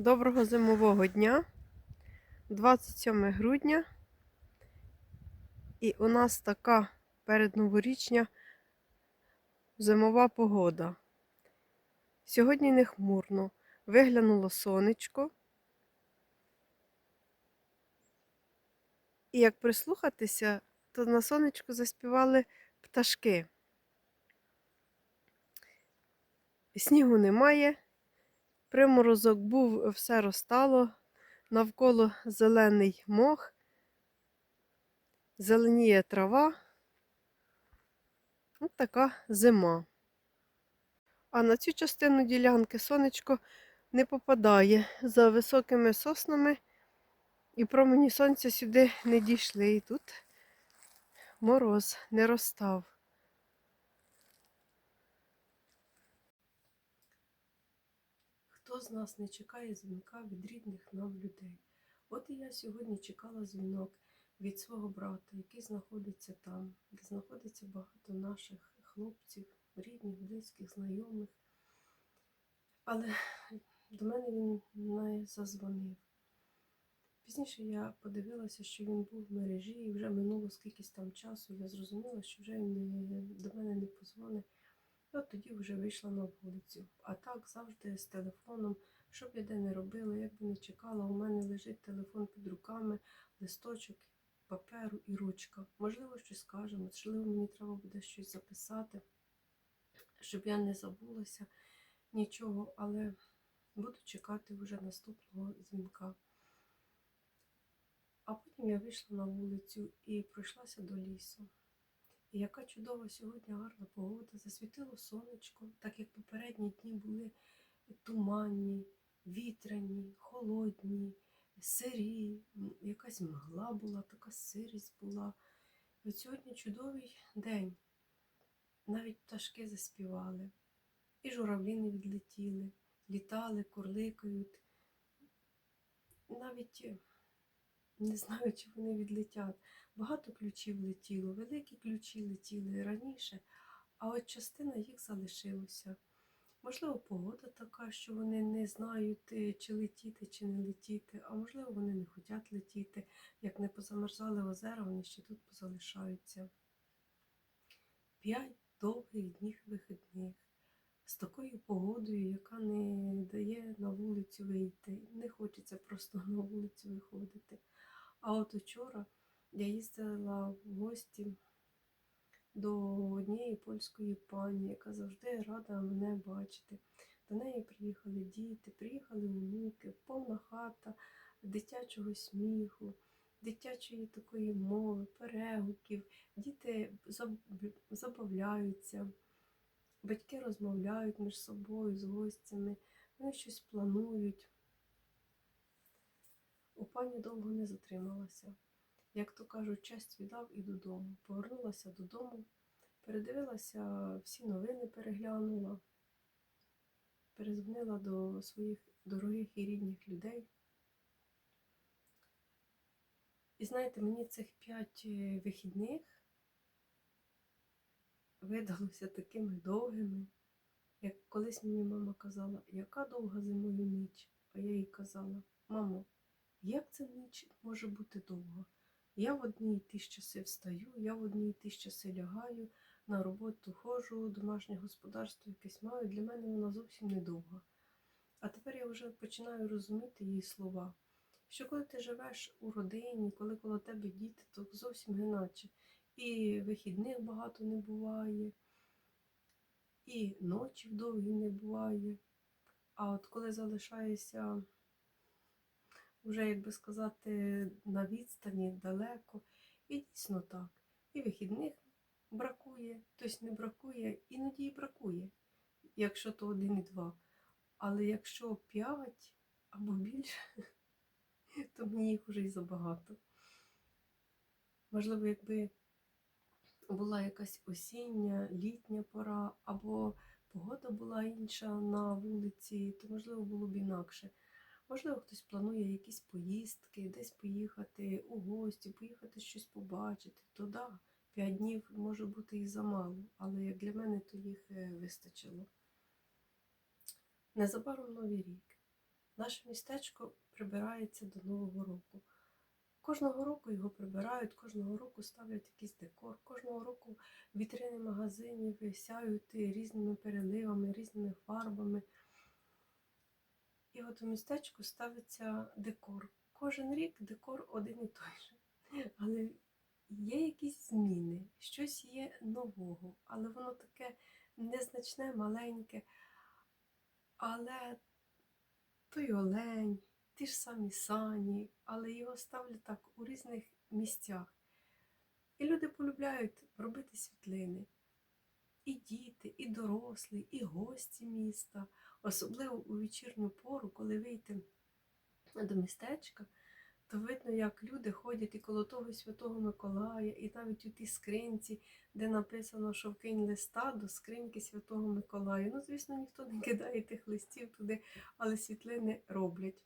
Доброго зимового дня, 27 грудня. І у нас така передноворічня зимова погода. Сьогодні не хмурно. Виглянуло сонечко. І як прислухатися, то на сонечку заспівали пташки. Снігу немає. Приморозок був, все розтало, навколо зелений мох, зеленіє трава. Ось така зима. А на цю частину ділянки сонечко не попадає за високими соснами, і промені сонця сюди не дійшли. І тут мороз не розстав. Хто з нас не чекає дзвінка від рідних нам людей? От і я сьогодні чекала дзвінок від свого брата, який знаходиться там, де знаходиться багато наших хлопців, рідних, близьких, знайомих. Але до мене він не зазвонив. Пізніше я подивилася, що він був в мережі, і вже минуло скількись там часу. Я зрозуміла, що вже він до мене не позвонить. От тоді вже вийшла на вулицю. А так завжди з телефоном, що б я де не робила, як би не чекала, у мене лежить телефон під руками, листочок, паперу і ручка. Можливо, щось скаже, можливо, мені треба буде щось записати, щоб я не забулася нічого, але буду чекати вже наступного дзвінка. А потім я вийшла на вулицю і пройшлася до лісу. І яка чудова сьогодні гарна погода. Засвітило сонечко, так як попередні дні були туманні, вітряні, холодні, сирі, якась мгла була, така сирість була. От сьогодні чудовий день. Навіть пташки заспівали, і журавлі не відлетіли, літали, курликають. Навіть не знаю, чи вони відлетять. Багато ключів летіло, великі ключі летіли раніше, а от частина їх залишилася. Можливо, погода така, що вони не знають, е, чи летіти, чи не летіти, а можливо, вони не хочуть летіти. Як не позамерзали озера, вони ще тут позалишаються. П'ять довгих днів вихідних з такою погодою, яка не дає на вулицю вийти. Не хочеться просто на вулицю виходити. А от учора я їздила в гості до однієї польської пані, яка завжди рада мене бачити. До неї приїхали діти, приїхали онуки, повна хата дитячого сміху, дитячої такої мови, перегуків. Діти забавляються, батьки розмовляють між собою з гостями, вони щось планують. Пані довго не затрималася. Як то кажуть, честь віддав і додому. Повернулася додому, передивилася, всі новини переглянула, перезвонила до своїх дорогих і рідних людей. І знаєте, мені цих п'ять е, вихідних видалося такими довгими, як колись мені мама казала, яка довга зимою ніч. А я їй казала, мамо, як ця ніч може бути довга? Я в одні й ті часи встаю, я в одні й ті часи лягаю, на роботу ходжу, домашнє господарство якесь маю. Для мене вона зовсім не довга. А тепер я вже починаю розуміти її слова. Що коли ти живеш у родині, коли коло тебе діти, то зовсім іначе. І вихідних багато не буває, і ночі довгі не буває. А от коли залишаєшся вже, як би сказати, на відстані далеко. І дійсно так. І вихідних бракує, тобто не бракує, іноді і бракує, якщо то один і два. Але якщо п'ять або більше, то мені їх вже і забагато. Можливо, якби була якась осіння, літня пора, або погода була інша на вулиці, то можливо було б інакше. Можливо, хтось планує якісь поїздки, десь поїхати у гості, поїхати щось побачити, то да, 5 днів може бути і замало, але як для мене, то їх е, вистачило. Незабаром новий рік. Наше містечко прибирається до Нового року. Кожного року його прибирають, кожного року ставлять якийсь декор, кожного року вітрини магазинів сяють різними переливами, різними фарбами. І от у містечку ставиться декор. Кожен рік декор один і той же. Але є якісь зміни, щось є нового, але воно таке незначне, маленьке. Але той олень, ті ж самі сані, але його ставлять так у різних місцях. І люди полюбляють робити світлини. І діти, і дорослі, і гості міста, особливо у вечірню пору, коли вийти до містечка, то видно, як люди ходять і коло того Святого Миколая, і навіть у тій скринці, де написано, що вкинь листа до скриньки Святого Миколая. Ну, звісно, ніхто не кидає тих листів туди, але світлини роблять.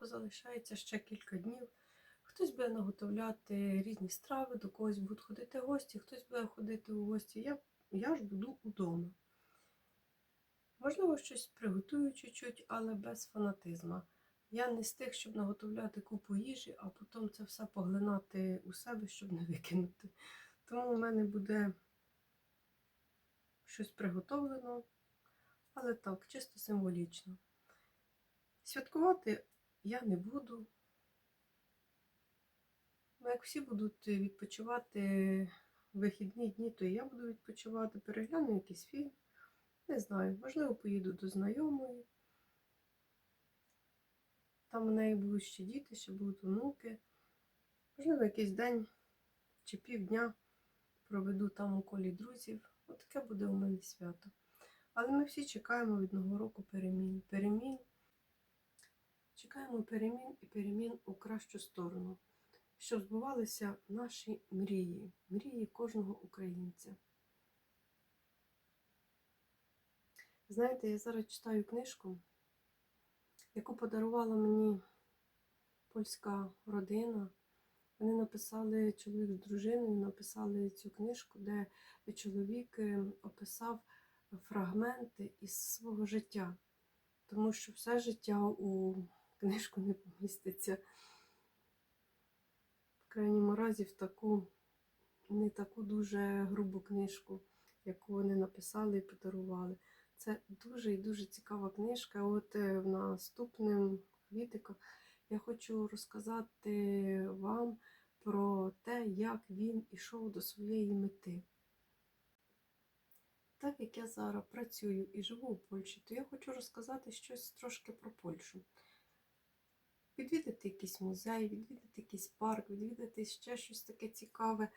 Залишається ще кілька днів. Хтось буде наготовляти різні страви, до когось будуть ходити гості, хтось буде ходити у гості. Я, я ж буду удома. Можливо, щось приготую чуть-чуть, але без фанатизму. Я не з тих, щоб наготовляти купу їжі, а потім це все поглинати у себе, щоб не викинути. Тому у мене буде щось приготовлено, але так, чисто символічно. Святкувати я не буду. Ну, як всі будуть відпочивати вихідні дні, то і я буду відпочивати, перегляну якийсь фільм. Не знаю, можливо, поїду до знайомої. Там у неї будуть ще діти, ще будуть онуки. Можливо, якийсь день чи півдня проведу там у колі друзів. Отаке буде у мене свято. Але ми всі чекаємо від нового року перемін. Перемін. Чекаємо перемін і перемін у кращу сторону, щоб збувалися наші мрії, мрії кожного українця. Знаєте, я зараз читаю книжку, яку подарувала мені польська родина. Вони написали чоловік з дружиною, написали цю книжку, де чоловік е, описав фрагменти із свого життя, тому що все життя у книжку не поміститься. Крайньому разі в таку, не таку дуже грубу книжку, яку вони написали і подарували. Це дуже і дуже цікава книжка. От е, в наступним відео я хочу розказати вам про те, як він ішов до своєї мети. так як я зараз працюю і живу у Польщі, то я хочу розказати щось трошки про Польщу. Відвідати якийсь музей, відвідати якийсь парк, відвідати ще щось таке цікаве.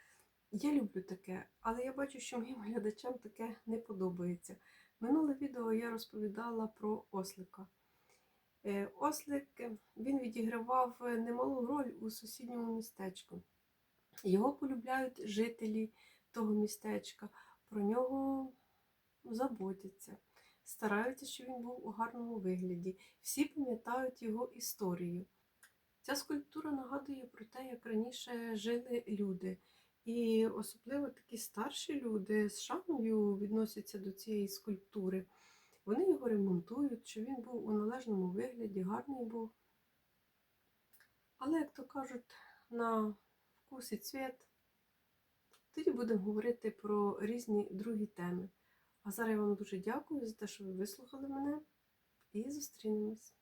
Я люблю таке, але я бачу, що моїм глядачам таке не подобається. Минуле відео я розповідала про ослика. Е, Ослик е, він відігравав е, немалу роль у сусідньому містечку. Його полюбляють жителі того містечка, про нього заботяться, стараються, щоб він був у гарному вигляді. Всі пам'ятають його історію. Ця скульптура нагадує про те, як раніше жили люди. І особливо такі старші люди з шаною відносяться до цієї скульптури. Вони його ремонтують, щоб він був у належному вигляді, гарний був. Але, як то кажуть, на вкус і цвіт, тоді будемо говорити про різні другі теми. А зараз я вам дуже дякую за те, що ви вислухали мене, і зустрінемось.